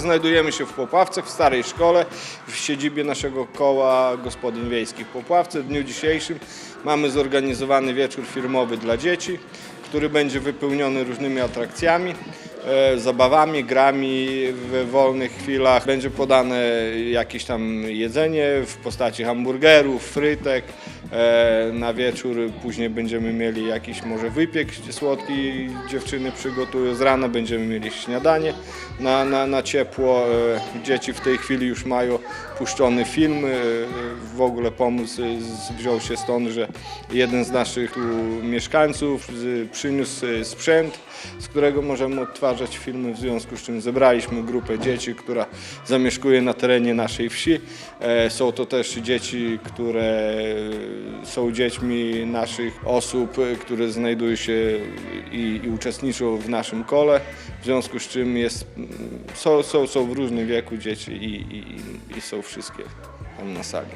Znajdujemy się w Popławce, w starej szkole, w siedzibie naszego koła gospodyń wiejskich w Popławce. W dniu dzisiejszym mamy zorganizowany wieczór firmowy dla dzieci, który będzie wypełniony różnymi atrakcjami, e, zabawami, grami w wolnych chwilach. Będzie podane jakieś tam jedzenie w postaci hamburgerów, frytek. E, Na wieczór później będziemy mieli jakiś może wypiek słodki, dziewczyny przygotują. Z rana będziemy mieli śniadanie na, na, na ciepło. E, Dzieci w tej chwili już mają puszczony film. E, W ogóle pomysł wziął się stąd, że jeden z naszych mieszkańców przyniósł sprzęt, z którego możemy odtwarzać filmy, w związku z czym zebraliśmy grupę dzieci, która zamieszkuje na terenie naszej wsi. Są to też dzieci, które są dziećmi naszych osób, e, które znajdują się i, i uczestniczą w naszym kole, w związku z czym jest, mm, są, są, są w różnym wieku dzieci i, i, i są wszystkie tam na sali.